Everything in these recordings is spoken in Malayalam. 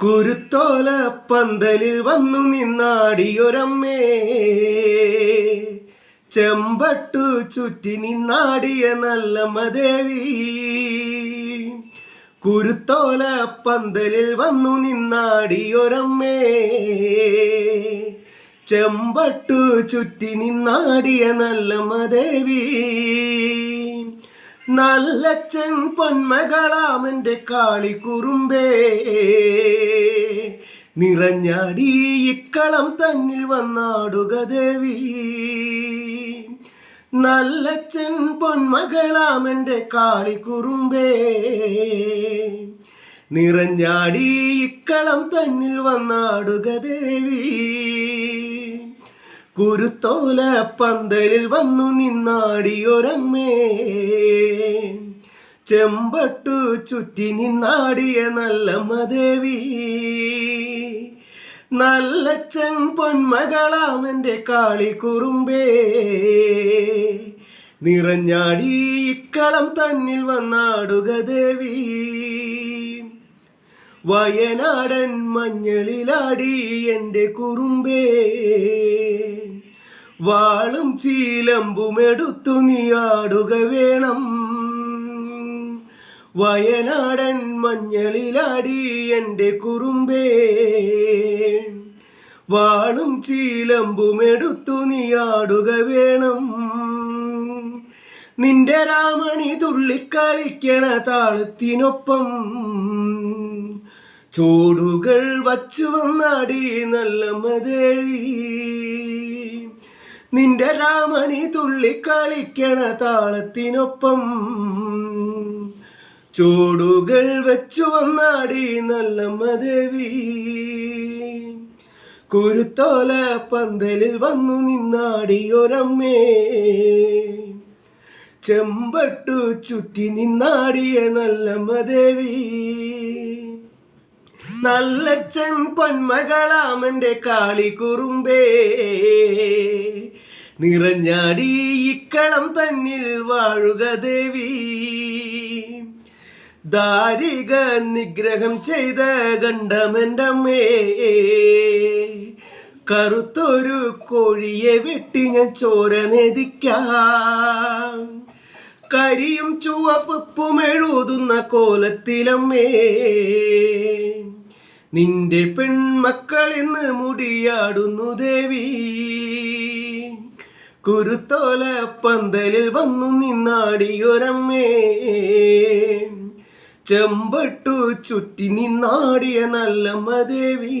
കുരുത്തോല പന്തലിൽ വന്നു നിന്നാടിയൊരമ്മേ. ചെമ്പട്ടു ചുറ്റി നിന്നാടിയ നല്ല ദേവി കുരുത്തോല പന്തലിൽ വന്നു നിന്നാടിയൊരമ്മേ. ചെമ്പട്ടു ചുറ്റി നിന്നാടിയ നല്ലമ്മ ദേവി നല്ലച്ചൻ കാളി കാളിക്കുറുമ്പേ നിറഞ്ഞാടി ഇക്കളം തന്നിൽ വന്നാടുക ദേവി. നല്ലച്ചൻ കാളി കാളിക്കുറുമ്പേ. നിറഞ്ഞാടി ഇക്കളം തന്നിൽ വന്നാടുക ദേവി. കുരുത്തോല പന്തലിൽ വന്നു നിന്നാടിയൊരമ്മേ. ചെമ്പട്ടു ചുറ്റി നിന്നാടിയ നല്ലമ്മ ദേവി. നല്ലച്ചൻ കാളി കുറുമ്പേ. നിറഞ്ഞാടി ഇക്കളം തന്നിൽ വന്നാടുക ദേവി. വയനാടൻ മഞ്ഞളിലാടി എന്റെ കുറുമ്പേ. വാളും ചീലമ്പുമെടുത്തു ആടുക വേണം. വയനാടൻ മഞ്ഞളിലാടി എന്റെ കുറുമ്പേ. വാളും ചീലമ്പുമെടുത്തു നീയാടുക വേണം. നിന്റെ രാമണി തുള്ളിക്കളിക്കണ താളത്തിനൊപ്പം ചോടുകൾ വച്ചു വന്നാടി നല്ല മതേഴി. നിന്റെ രാമണി തുള്ളിക്കളിക്കണ താളത്തിനൊപ്പം ചോടുകൾ വെച്ചു വന്നാടി നല്ല മദേവി കുരുത്തോല പന്തലിൽ വന്നു നിന്നാടിയൊരമ്മേ ചെമ്പട്ടു ചുറ്റി നിന്നാടിയ നല്ല മദേവി നല്ലച്ചൻ കാളി കുറുമ്പേ. നിറഞ്ഞാടി ഇക്കളം തന്നിൽ വാഴുക ദേവി. ദാരിക നിഗ്രഹം ചെയ്ത ഗണ്ഡമെന്റമ്മേ കറുത്തൊരു കോഴിയെ വെട്ടി ഞാൻ ചോര നെതിക്കാം കരിയും ചുവപ്പും എഴുതുന്ന കോലത്തിലമ്മേ നിന്റെ പെൺമക്കൾ ഇന്ന് മുടിയാടുന്നു ദേവി. കുരുത്തോല പന്തലിൽ വന്നു നിന്നാടിയൊരമ്മേ ചെമ്പട്ടു ചുറ്റി നിന്നാടിയ നല്ല മദേവി.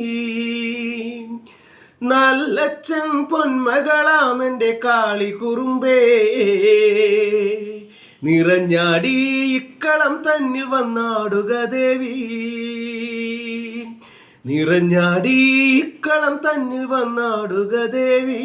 നല്ലച്ചൻ പൊന്മകളാമെന്റെ കാളി കുറുമ്പേ. നിറഞ്ഞാടി ഇക്കളം തന്നിൽ വന്നാടുക ദേവി. നിറഞ്ഞാടി ഇക്കളം തന്നിൽ വന്നാടുക ദേവി.